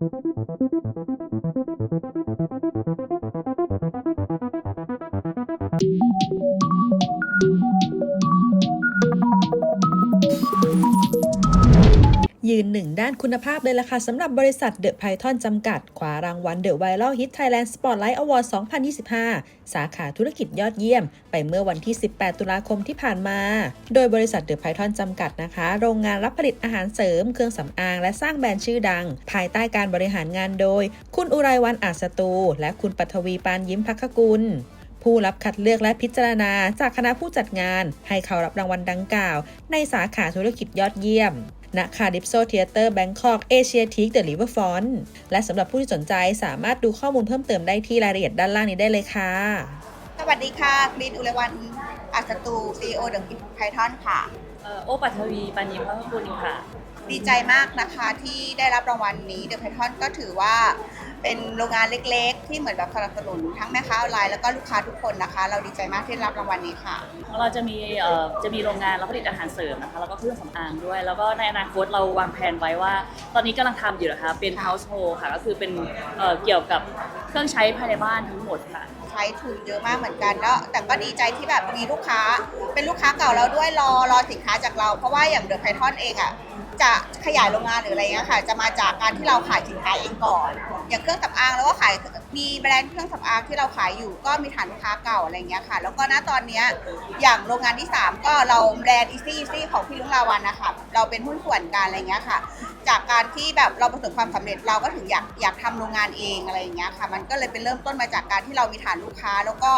Thank you. ยืนหนึ่งด้านคุณภาพเลยล่ะค่ะสำหรับบริษัทเดอะไพทอนจำกัดคว้ารางวัลเดอะไวรัลฮิตไทยแลนด์สปอตไลท์อวอร์ด2025 สาขาธุรกิจยอดเยี่ยม ไปเมื่อวันที่ 18 ตุลาคมที่ผ่านมา โดยบริษัทเดอะไพทอนจำกัดนะคะ โรงงานรับผลิตอาหารเสริม เครื่องสำอาง และสร้างแบรนด์ชื่อดัง ภายใต้การบริหารงานโดย คุณอุไรวันอาสตู และคุณปัทวีปานยิ้มพักกุลผู้รับคัดเลือกและพิจารณาจากคณะผู้จัดงาน ให้เขารับรางวัลดังกล่าว ในสาขาธุรกิจยอดเยี่ยม ณคาดิปโซเทเตอร์แบงคอกเอเชียทีกเดอะริเวอร์ฟอนและสำหรับผู้ที่สนใจสามารถดูข้อมูลเพิ่มเติมได้ที่รายละเอียดด้านล่างนี้ได้เลยค่ะ สวัสดีค่ะกรีนอุไรวันอัศตูซีโอเดอะกิฟไพทอนค่ะเอ่อโอปัทวีปัญญิมพักคุณค่ะ ดีใจมากนะคะที่ได้รับรางวัลนี้เดอะไพทอนก็ถือว่าเป็นโรงงานเล็กๆ ที่เหมือนแบบสนับสนุนทั้งแม่ค้าออนไลน์แล้วก็ลูกค้าทุกคนนะคะ เราดีใจมากที่ได้รับรางวัลนี้ค่ะ ของเราจะมีเอ่อจะมีโรงงานรับผลิตอาหารเสริมนะคะแล้วก็เครื่องสำอางด้วย แล้วก็ในอนาคตเราวางแผนไว้ว่า ตอนนี้กำลังทำอยู่นะคะเป็น household ค่ะก็คือเป็นเอ่อเกี่ยวกับเครื่องใช้ภายในบ้านทั้งหมดค่ะ ใช้ทุนเยอะมากเหมือนกันแล้วแต่ก็ดีใจที่แบบมีลูกค้า เป็นลูกค้าเก่าเราด้วยรอรอสินค้าจากเรา เพราะว่าอย่างเดอะไพทอนเองอะ จะขยายโรงงานหรืออะไรเงี้ยค่ะ จะมาจากการที่เราขายสินค้าเองก่อน อย่างเครื่องสำอางแล้วก็ขายมีแบรนด์เครื่องสำอางที่เราขายอยู่ก็มีฐานลูกค้าเก่าอะไรเงี้ยค่ะ แล้วก็ณตอนเนี้ยอย่างโรงงานที่ 3 ก็เราแบรนด์อีซี่ซี่ของพี่ลุงลาวันนะคะเราเป็นหุ้นส่วนกันอะไรเงี้ยค่ะ จากการที่แบบเราประสบความสำเร็จเราก็ถึงอยากอยากทำโรงงานเองอะไรเงี้ยค่ะ มันก็เลยเป็นเริ่มต้นมาจากการที่เรามีฐานลูกค้าแล้วก็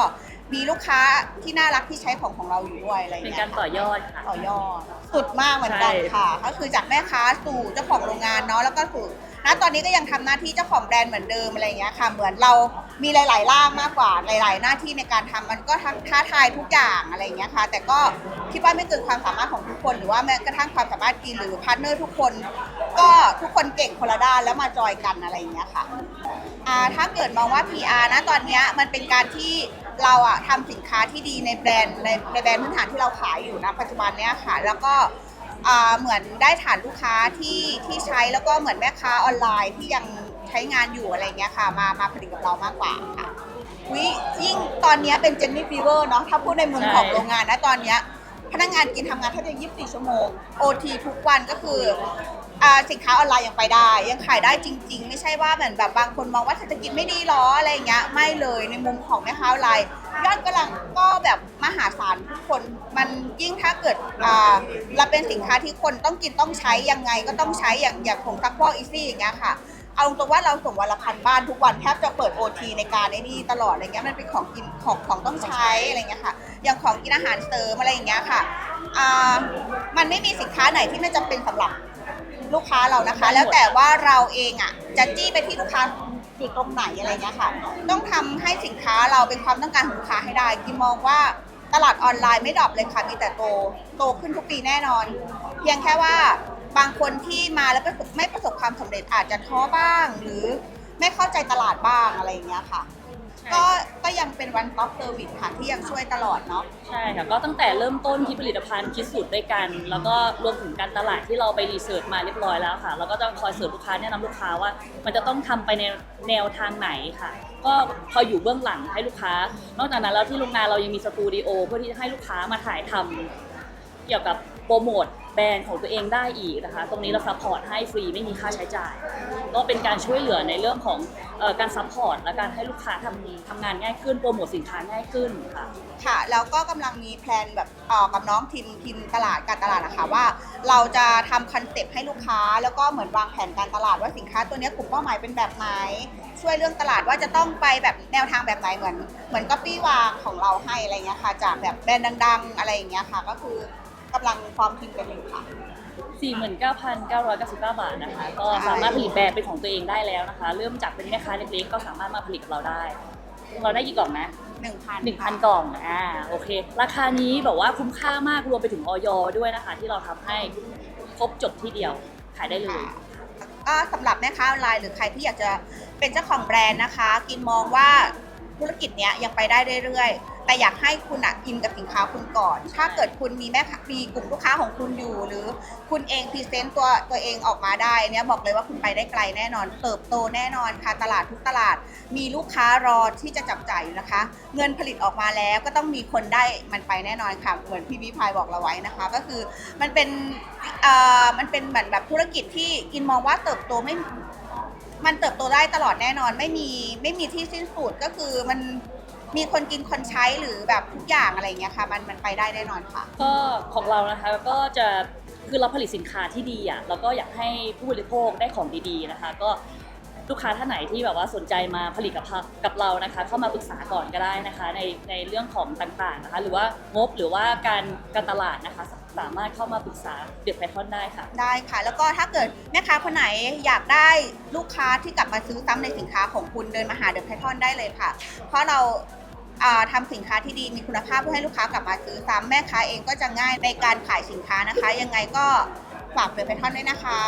มีลูกค้าที่น่ารักที่ใช้ของของเราอยู่ด้วยอะไรอย่างเป็นเงี้ยการต่อยอดค่ะ ต่อยอดสุดมากเหมือนกันใช่ ค่ะ ก็คือจากแม่ค้าสู่เจ้าของโรงงานเนาะแล้วก็สู่ณตอนนี้ก็ยังทำหน้าที่เจ้าของแบรนด์เหมือนเดิมอะไรอย่างเงี้ยค่ะ เหมือนเรามีหลาย ๆ ร่างมากกว่าหลาย ๆ หน้าที่ในการทำมันก็ทั้งท้าทายทุกอย่างอะไรอย่างเงี้ยค่ะ แต่ก็คิดว่าไม่เกินความสามารถของทุกคน หรือว่าแม้กระทั่งความสามารถกินหรือพาร์ทเนอร์ทุกคน ก็ทุกคนเก่งคนละด้านแล้วมาจอยกันอะไรอย่างเงี้ยค่ะ อ่าถ้าเกิดมองว่า PR นะตอนเนี้ยมันเป็นการที่ เราอะทำสินค้าที่ดีในแบรนด์ในในแบรนด์พื้นฐานที่เราขายอยู่นะปัจจุบันเนี้ยค่ะ แล้วก็อ่าเหมือนได้ฐานลูกค้าที่ที่ใช้แล้วก็เหมือนแม่ค้าออนไลน์ที่ยังใช้งานอยู่อะไรเงี้ยค่ะ มามาผลิตกับเรามากกว่าค่ะวิยิ่งตอนเนี้ยเป็นเจนนี่ฟีเวอร์เนาะถ้าพูดในมุมใช่ของโรงงานนะตอนเนี้ยพนักงานกินทำงานแทบจะ24 ชั่วโมง OT ทุกวันก็คือ อ่าสินค้าออนไลน์ยังไปได้ ยังขายได้จริง ๆ ไม่ใช่ว่าเหมือนแบบบางคนมองว่าเศรษฐกิจไม่ดีหรออะไรอย่างเงี้ยไม่เลยในมุมของแม่ค้าออนไลน์ยอดกำลังก็แบบมหาศาลทุกคนมันยิ่งถ้าเกิดอ่าเราเป็นสินค้าที่คนต้องกินต้องใช้ยังไงก็ต้องใช้อย่างอย่างผงซักฟอกอีซี่อย่างเงี้ยค่ะ เอาตรงว่าเราส่งวันละพันบ้านทุกวันแทบจะเปิดโอทีในการไอ้นี่ตลอดอะไรเงี้ยมันเป็นของกินของของต้องใช้อะไรเงี้ยค่ะ อย่างของกินอาหารเสริมอะไรอย่างเงี้ยค่ะอ่ามันไม่มีสินค้าไหนที่ไม่จำเป็นสำหรับ ลูกค้าเรานะคะ แล้วแต่ว่าเราเองอะจะจี้ไปที่ลูกค้าอยู่ตรงไหนอะไรเงี้ยค่ะ ต้องทำให้สินค้าเราเป็นความต้องการของลูกค้าให้ได้กิมมองว่าตลาดออนไลน์ไม่ดรอปเลยค่ะมีแต่โตโตขึ้นทุกปีแน่นอน เพียงแค่ว่าบางคนที่มาแล้วประสบไม่ประสบความสำเร็จอาจจะท้อบ้าง หรือไม่เข้าใจตลาดบ้างอะไรอย่างเงี้ยค่ะ ก็ก็ยังเป็นวันท็อปเซอร์วิสค่ะที่ยังช่วยตลอดเนาะ ใช่ค่ะก็ตั้งแต่เริ่มต้นที่ผลิตภัณฑ์คิดสูตรด้วยกัน แล้วก็รวมถึงการตลาดที่เราไปรีเสิร์ชมาเรียบร้อยแล้วค่ะ แล้วก็จะคอยเสิร์ฟลูกค้าแนะนำลูกค้าว่า มันจะต้องทำไปในแนวทางไหนค่ะ ก็คอยอยู่เบื้องหลังให้ลูกค้า นอกจากนั้นแล้วที่โรงงานเรายังมีสตูดิโอเพื่อที่จะให้ลูกค้ามาถ่ายทำเกี่ยวกับโปรโมท แบรนด์ของตัวเองได้อีกนะคะ ตรงนี้เราซัพพอร์ตให้ฟรีไม่มีค่าใช้จ่าย ก็เป็นการช่วยเหลือในเรื่องของอการซัพพอร์ตและการให้ลูกค้าทำทำงานง่ายขึ้นโปรโมทสินค้าง่ายขึ้นค่ะค่ะแล้วก็กำลังมีแพลนแบบออกับน้องทีมทีมตลาดการตลาดนะคะว่า เราจะทำคอนเซปต์ให้ลูกค้า แล้วก็เหมือนวางแผนการตลาดว่าสินค้าตัวนี้กลุ่มเป้าหมายเป็นแบบไหนช่วยเรื่องตลาดว่าจะต้องไปแบบแนวทางแบบไหนเหมือน เหมือนก็ปี้วางของเราให้อะไรเงี้ยค่ะจากแบบแบรนด์ดัง ๆ อะไรอย่างเงี้ยค่ะก็คือ กำลังฟอร์มทีมกันอยู่ค่ะ 49,999 บาทนะคะ ก็สามารถผลิตแบรนด์เป็นของตัวเองได้แล้วนะคะ เริ่มจากเป็นแม่ค้าเล็กๆ ก็สามารถมาผลิตกับเราได้ เราได้กี่กล่องนะ1,000 1,000 กล่อง อ่า โอเค ราคานี้แบบว่าคุ้มค่ามาก รวมไปถึงออยด้วยนะคะ ที่เราทำให้ครบจบที่เดียว ขายได้เลย ก็สำหรับแม่ค้าออนไลน์หรือใครที่อยากจะเป็นเจ้าของแบรนด์นะคะ กินมองว่าธุรกิจเนี้ยยังไปได้เรื่อยๆ แต่อยากให้คุณอะอินกับสินค้าคุณก่อน ถ้าเกิดคุณมีแม่ค้ามีกลุ่มลูกค้าของคุณอยู่ หรือคุณเองพรีเซนต์ตัวตัวเองออกมาได้เนี้ยบอกเลยว่าคุณไปได้ไกลแน่นอน เติบโตแน่นอนค่ะตลาดทุกตลาด มีลูกค้ารอที่จะจับจ่ายอยู่นะคะ เงินผลิตออกมาแล้วก็ต้องมีคนได้มันไปแน่นอนค่ะ เหมือนพี่วิพายบอกเราไว้นะคะ ก็คือมันเป็นเอ่อมันเป็นเหมือนแบบธุรกิจที่กินมองว่าเติบโตไม่มันเติบโตได้ตลอดแน่นอนไม่มีไม่มีที่สิ้นสุดก็คือมัน มีคนกินคนใช้หรือแบบทุกอย่างอะไรอย่างเงี้ยค่ะ มันมันไปได้แน่นอนค่ะ ก็ของเรานะคะก็จะคือเราผลิตสินค้าที่ดีอะแล้วก็อยากให้ผู้บริโภคได้ของดีๆนะคะ ก็ลูกค้าท่านไหนที่แบบว่าสนใจมาผลิตกับกับเรานะคะ เข้ามาปรึกษาก่อนก็ได้นะคะ ในในเรื่องของต่างๆนะคะ หรือว่างบหรือว่าการการตลาดนะคะ สามารถเข้ามาปรึกษาเดือดไพทอนได้ค่ะ ได้ค่ะ แล้วก็ถ้าเกิดแม่ค้าคนไหนอยากได้ลูกค้าที่กลับมาซื้อซ้ำในสินค้าของคุณเดินมาหาเดอะไพทอนได้เลยค่ะ เพราะเรา ทำทำสินค้าที่ดีมีคุณภาพเพื่อให้ลูกค้ากลับมาซื้อซ้ำแม่ค้าเองก็จะง่ายในการขายสินค้านะคะ ยังไงก็ฝากเดอะไพทอนด้วยนะคะ